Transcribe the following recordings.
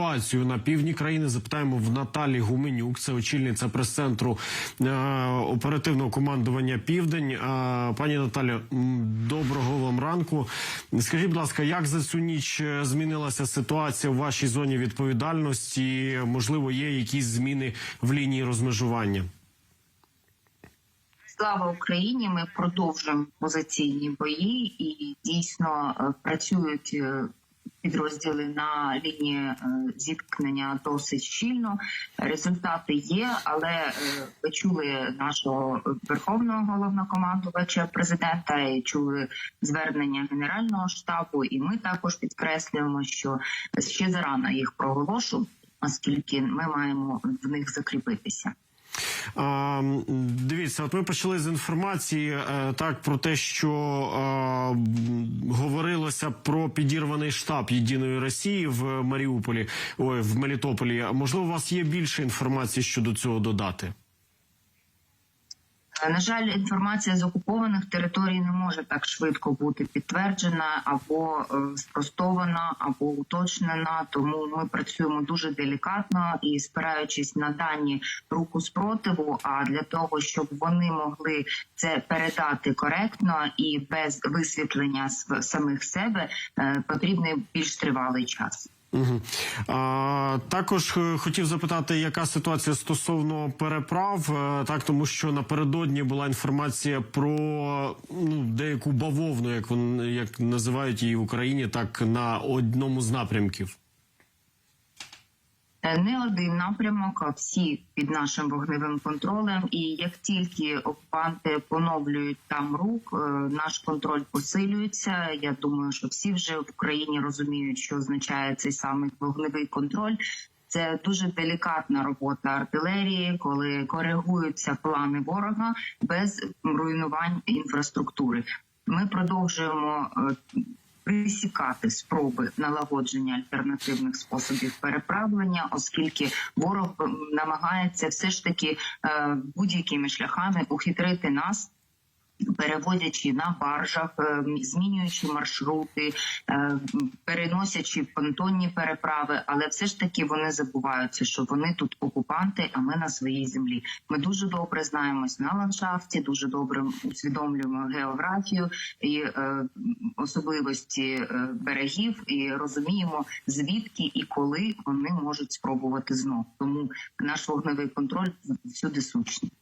Ситуацію на півдні країни запитаємо в Наталі Гуменюк, це очільниця прес-центру е, оперативного командування Південь. Е, пані Наталя, м, доброго вам ранку. Скажіть, будь ласка, як за цю ніч е, змінилася ситуація в вашій зоні відповідальності? Можливо, є якісь зміни в лінії розмежування? Слава Україні! Ми продовжуємо позиційні бої і дійсно е, працюють е, підрозділи на лінії е, зіткнення досить щільно. Результати є, але е, ви чули нашого верховного головнокомандувача президента і чули звернення генерального штабу. І ми також підкреслюємо, що ще зарано їх проголошу, оскільки ми маємо в них закріпитися. Дивіться, от ми почали з інформації е, так про те, що е, говорилося про підірваний штаб єдиної Росії в Маріуполі, ой, в Мелітополі. Можливо, у вас є більше інформації щодо цього додати? Е, На жаль, інформація з окупованих територій не може так швидко бути підтверджена або е, спростована, або уточнена. Тому ми працюємо дуже делікатно і спираючись на дані руку спротиву. А для того, щоб вони могли це передати коректно і без висвітлення св- самих себе, е, потрібний більш тривалий час. Угу. А, також е, хотів запитати, яка ситуація стосовно переправ, Е, так тому що напередодні була інформація про ну деяку бавовну, як вони як називають її в Україні, так на одному з напрямків. Е, Не один напрямок, а всі під нашим вогневим контролем. І як тільки окупанти поновлюють там рук, е, наш контроль посилюється. Я думаю, що всі вже в Україні розуміють, що означає цей самий вогневий контроль. Це дуже делікатна робота артилерії, коли коригуються плани ворога без руйнувань інфраструктури. Ми продовжуємо е, присікати спроби налагодження альтернативних способів переправлення, оскільки ворог намагається все ж таки е, будь-якими шляхами ухитрити нас. Переводячи на баржах, е, змінюючи маршрути, е, переносячи понтонні переправи, але все ж таки вони забуваються, що вони тут окупанти, а ми на своїй землі. Ми дуже добре знаємось на ландшафті, дуже добре усвідомлюємо географію і е, особливості берегів, і розуміємо звідки і коли вони можуть спробувати знов. Тому наш вогневий контроль всюди сучний.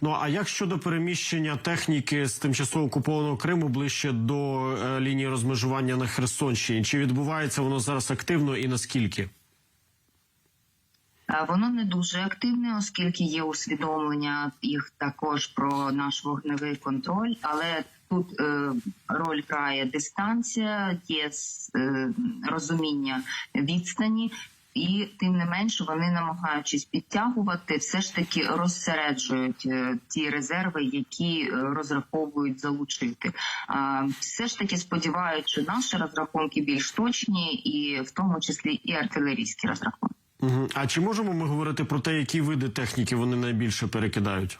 Ну а як щодо переміщення техніки з тимчасово окупованого Криму ближче до е, лінії розмежування на Херсонщині? Чи відбувається воно зараз активно і наскільки? Е, Воно не дуже активне, оскільки є усвідомлення їх також про наш вогневий контроль, але тут е, роль грає дистанція, є е, розуміння відстані. І тим не менше вони, намагаючись підтягувати, все ж таки розсереджують е, ті резерви, які е, розраховують залучити. Все ж таки сподіваюся, що наші розрахунки більш точні, і в тому числі і артилерійські розрахунки. А чи можемо ми говорити про те, які види техніки вони найбільше перекидають?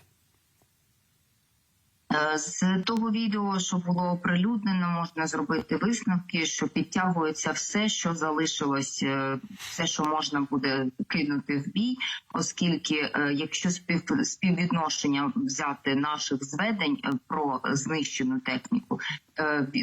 Е, З того відео, що було оприлюднено, можна зробити висновки, що підтягується все, що залишилось, е, все, що можна буде кинути в бій, оскільки е, якщо спів, співвідношення взяти наших зведень про знищену техніку,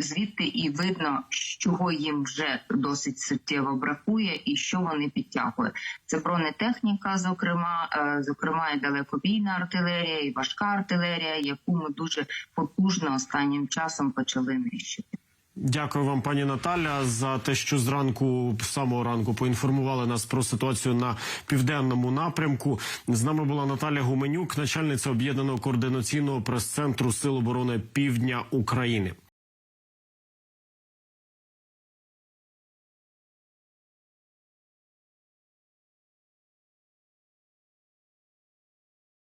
звідти і видно, чого їм вже досить суттєво бракує, і що вони підтягують. Це бронетехніка, зокрема, зокрема, і далекобійна артилерія, і важка артилерія, яку ми дуже потужно останнім часом почали нищити. Дякую вам, пані Наталя, за те, що зранку, самого ранку, поінформували нас про ситуацію на південному напрямку. З нами була Наталя Гуменюк, начальниця об'єднаного координаційного прес-центру Сил оборони Півдня України.